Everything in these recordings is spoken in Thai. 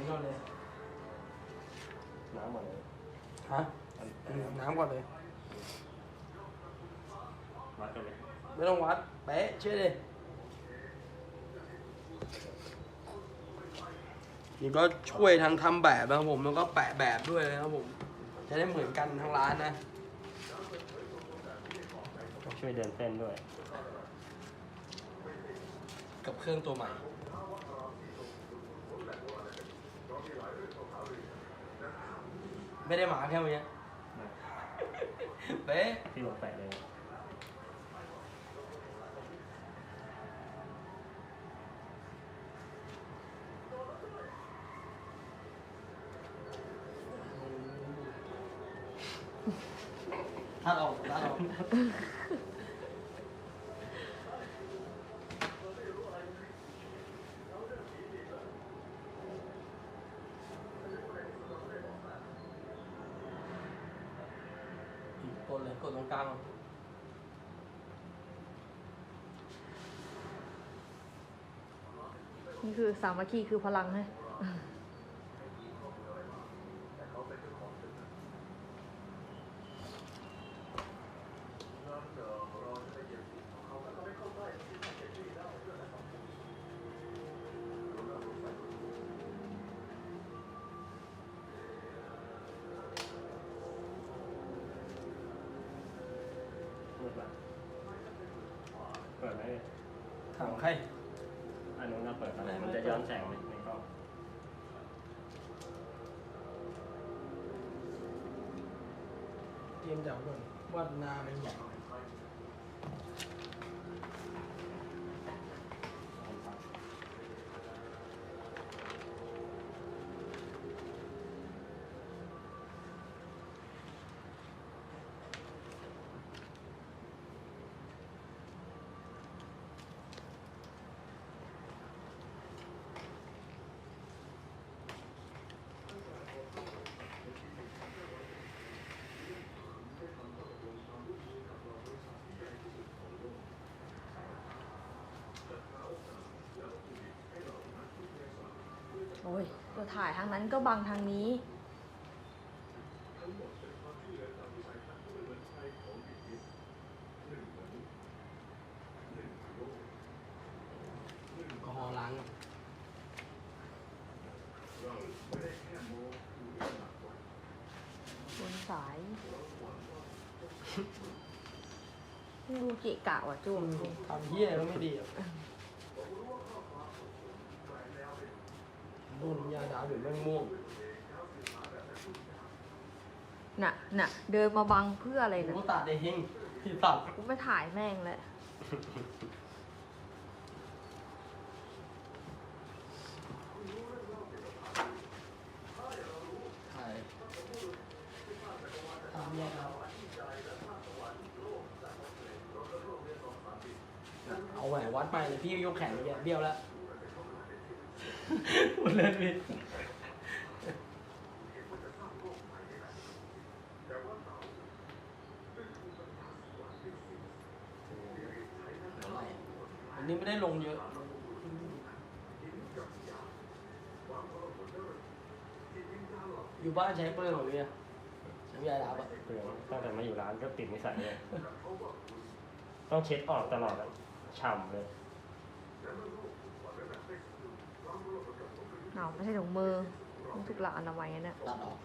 นี้ก่อนเลย น้ำหมดเลยฮะน้ำก่อนเลย วัดกันเลยไม่ต้องวัดเป๊ะเชื่อดินี่ก็ช่วยทั้งทำแบบนะครับผม แล้วก็แปะแบบด้วยนะครับผม จะได้เหมือนกันทั้งร้านนะต้องช่วยเดินเต้นด้วย กับเครื่องตัวใหม่ ไม่ได้หมาแค่วันนี้เป๊ะที่ลงแปะเลยถ้าออกถ้าออกกดเลยกด ตรงกลางนี่คือสามัคคีคือพลังให้ เปิดไหมถามใครอันนู้นเราเปิดอะไรมันจะย้อนแสงไหมในกล้องเตรียมจับก่อนว่าหน้าเป็นใหญ่โอ้ยจะถ่ายทางนั้นก็บังทางนี้ แอลกอฮอล์ล้างบนสายดูเกะกะว่ะจุ้มทำเฮียก็ไม่ดีอะ รุ่นยาดาวหรือแม่งม่วงน่ะน่ะเดินมาบังเพื่ออะไรกูนะตัดเองที่ตัดกูไปถ่ายแม่งแหละถ่ายทำแยกเอาเอาแหวนวัดไปเลยพี่ยกแขนไปแกเบี้ยวแล้ว พูดเล่นพี่อันนี้ไม่ได้ลงเยอะ อยู่บ้านใช้เปลืองเหรือเนี่ยใช้ยาดาบอะเปลืองตั้งแต่มาอยู่ร้านก็ติดนิสัยเลยต้องเช็ดออกตลอดอะฉ่ำเลย เอาไม่ใช่ถุงมือต้องถูกหลักอนามัยนะเนี่ยตัดออก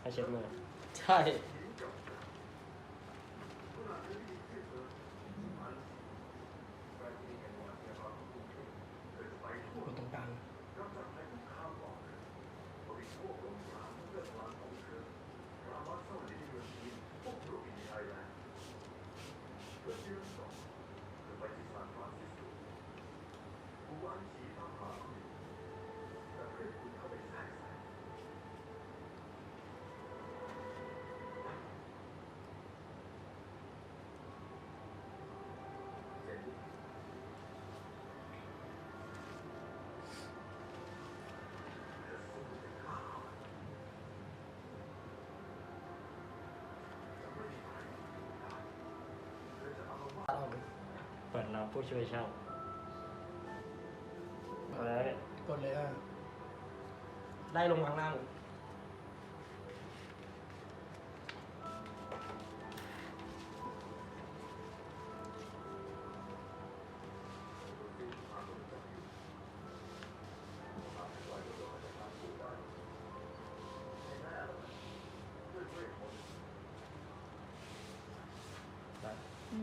ให้เช็ดมือ ใช่ ผู้ช่วยช่างเอาแล้วเนี่ยกดเลยอะ ได้ลงข้างล่าง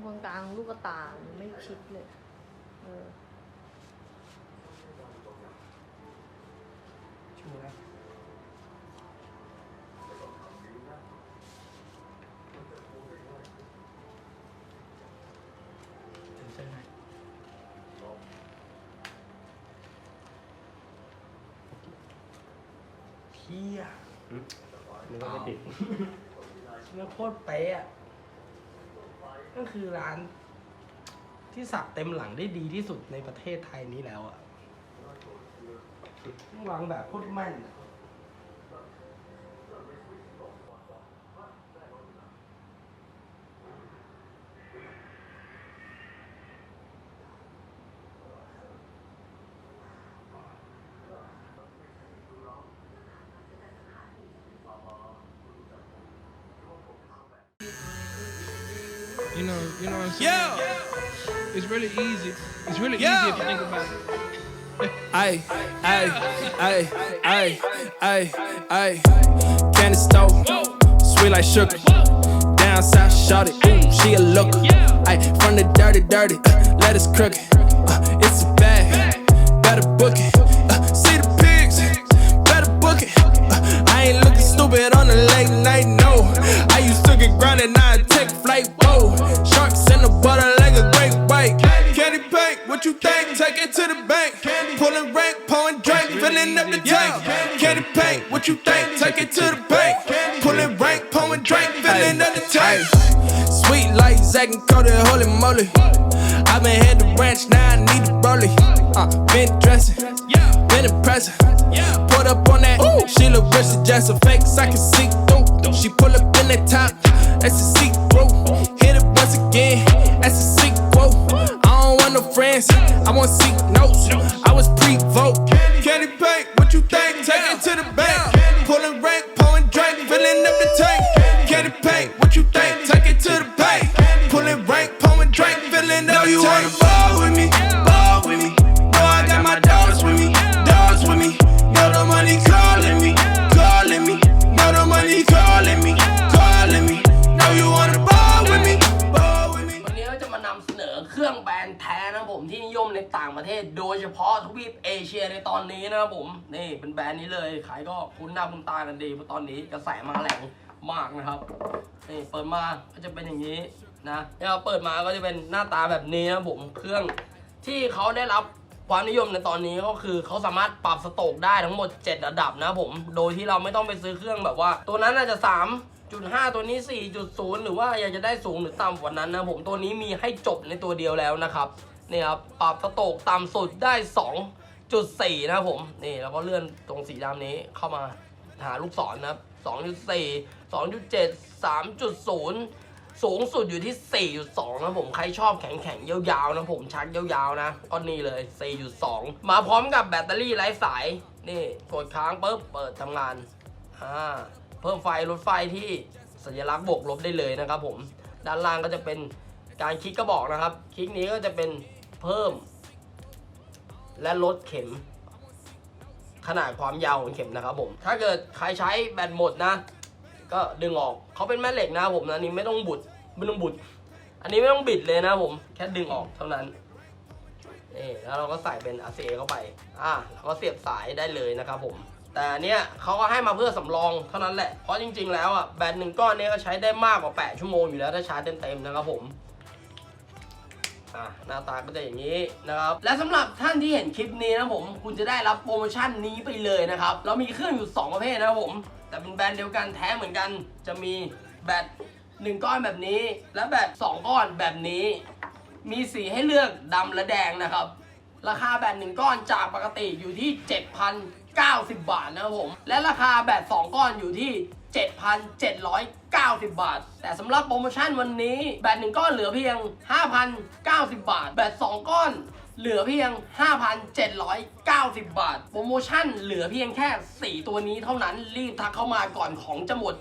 กลางลูกตามันไม่ชิดเลย เออชูนะถึงเส้นไหนเพี้ยนึกว่าไม่ติดมันโคตรเป๊ะอะ ก็คือร้านที่สักเต็มหลังได้ดีที่สุดในประเทศไทยนี้แล้วอะวางแบบโคตรแม่นอะ You know, you know what I'm saying? Yeah. It's really easy. It's really easy if you think about it. Ay, ay, ay, ay, ay, ay. Candy stove, sweet like sugar. Down south, shot it. Ooh, she a looker. Ay, from the dirty, dirty, uh, let us crooked. Uh, it's a bag, better book it. Uh, see the pigs, better book it. Uh, I ain't looking stupid on the late night, no. I used to get grounded, now I take flight, whoa. In like a great white. Candy paint, what you think? Take it to the bank. Pulling rank, pouring drink, filling up the tank. Candy paint, what you think? Take it to the bank. Pulling rank, pouring drink, filling up the tank. Sweet like Zack and Cody, holy moly. I been had the ranch, now I need the rollie. Uh, been dressing, been impressive. Put up on that, ooh, she look rich, just a fake, I can see through. She pull up in that top, that's a see through. Again, that's a sequel. I don't want no friends, I want seek notes. I was pre-vote. Candy paint, what you think? Take it to the bank. ต่างประเทศ โดยเฉพาะทวีปเอเชียในตอนนี้นะครับผม นี่เป็นแบรนด์นี้เลย ขายก็คุ้นหน้าคุ้นตากันดีเพราะตอนนี้กระแสมาแรงมากนะครับ นี่เปิดมาก็จะเป็นอย่างนี้นะเนี่ยเปิดมาก็จะเป็นหน้าตาแบบนี้นะผมเครื่องที่เขาได้รับความนิยมในตอนนี้ก็คือเขาสามารถปรับสโตกได้ทั้งหมด 7 ระดับนะผม โดยที่เราไม่ต้องไปซื้อเครื่องแบบว่า ตัวนั้นอาจจะ 3.5 ตัวนี้ 4.0 หรือว่าอยากจะได้สูงหรือต่ำกว่านั้นนะผมตัวนี้มีให้จบในตัวเดียวแล้วนะครับ นี่ครับปรับสโตกต่ำสุดได้ 2.4 นะครับผมนี่แล้วก็เลื่อนตรงสีดำนี้เข้ามาหาลูกศรนะครับ 2.4 2.7 3.0 สูงสุดอยู่ที่ 4.2 นะผม ใครชอบแข็งๆ ยาวๆ นะผมชักยาวๆ นะ ก็นี่เลย 4.2 มาพร้อมกับแบตเตอรี่ไร้สาย นี่กดค้างปุ๊บเปิดทำงานอ่าเพิ่มไฟลดไฟที่สัญลักษณ์บวกลบได้เลยนะครับผม ด้านล่างก็จะเป็นการคลิกกระบอกนะครับ คลิกนี้ก็จะเป็น เพิ่ม และลดเข็ม ขนาดความยาวของเข็มนะครับผม ถ้าเกิดใครใช้แบตหมดนะ ก็ดึงออกเขาเป็นแม่เหล็กนะครับผมนะอันนี้ไม่ต้องบุดไม่ต้องบุด อันนี้ไม่ต้องบิดเลยนะผม แค่ดึงออกเท่านั้นนี่แล้วเราก็ใส่เป็น RCA เข้าไปอ่าแล้วก็เสียบสายได้เลยนะครับผมแต่เนี้ยเขาก็ให้มาเพื่อสำรองเท่านั้นแหละ เพราะจริงๆ แล้วอะแบตหนึ่งก้อนเนี้ยก็ใช้ได้มากกว่า 8 ชั่วโมงอยู่แล้วถ้าชาร์จเต็มๆนะครับผม อะหน้าตาก็จะอย่างนี้นะครับ และสำหรับท่านที่เห็นคลิปนี้นะผม คุณจะได้รับโปรโมชั่นนี้ไปเลยนะครับ เรามีเครื่องอยู่ 2 ประเภทนะครับผม แต่เป็นแบรนด์เดียวกันแท้เหมือนกัน จะมีแบต1ก้อนแบบนี้ และแบต2ก้อนแบบนี้ มีสีให้เลือกดำและแดงนะครับ ราคาแบต1ก้อนจากปกติอยู่ที่ 7,090 บาทนะครับผม และราคาแบต2ก้อนอยู่ที่ 7,790 บาท แต่สำหรับโปรโมชั่นวันนี้ แบตหนึ่งก้อนเหลือเพียง 5,090 บาท แบต2ก้อนเหลือเพียง 5,790 บาท โปรโมชั่นเหลือเพียงแค่ 4 ตัวนี้เท่านั้นรีบทักเข้ามาก่อนของจะหมด